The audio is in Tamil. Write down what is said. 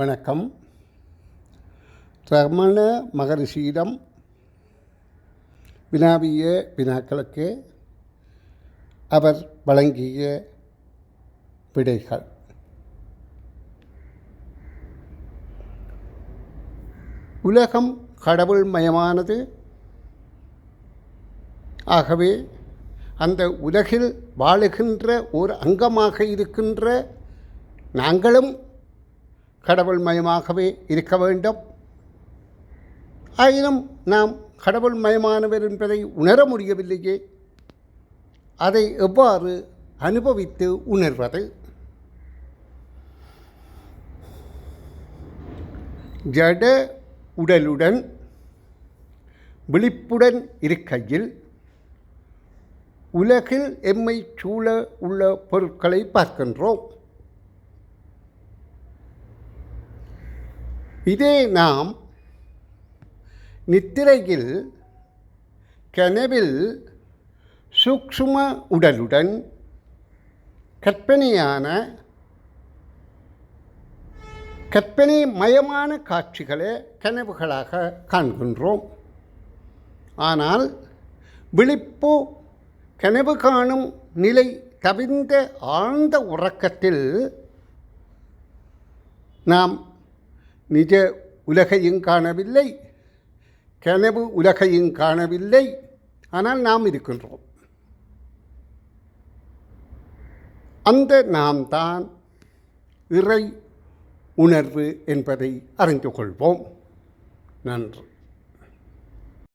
வணக்கம். ரமண மகரிஷியிடம் வினாவிய வினாக்களுக்கு அவர் வழங்கிய விடைகள். உலகம் கடவுள் மயமானது. ஆகவே அந்த உலகில் வாழுகின்ற ஒரு அங்கமாக இருக்கின்ற நாங்களும் கடவுள் மயமாகவே இருக்க வேண்டும். ஆயினும் நாம் கடவுள் மயமானவர் என்பதை உணர முடியவில்லையே. அதை எவ்வாறு அனுபவித்து உணர்வது? ஜட உடலுடன் விழிப்புடன் இருக்கையில் உலகில் எம்மை சூழ உள்ள பொருட்களை பார்க்கின்றோம். இதே நாம் நித்திரையில் கனவில் சூக்ஷ்ம உடலுடன் கற்பனையான கற்பனை மயமான காட்சிகளை கனவுகளாக காண்கின்றோம். ஆனால் விழிப்பு கனவு காணும் நிலை தவிர்ந்த ஆழ்ந்த உறக்கத்தில் நாம் நிஜ உலகையும் காணவில்லை கனவு உலகையும் காணவில்லை. ஆனால் நாம் இருக்கின்றோம். அந்த நாம் தான் இறை உணர்வு என்பதை அறிந்து கொள்வோம். நன்றி.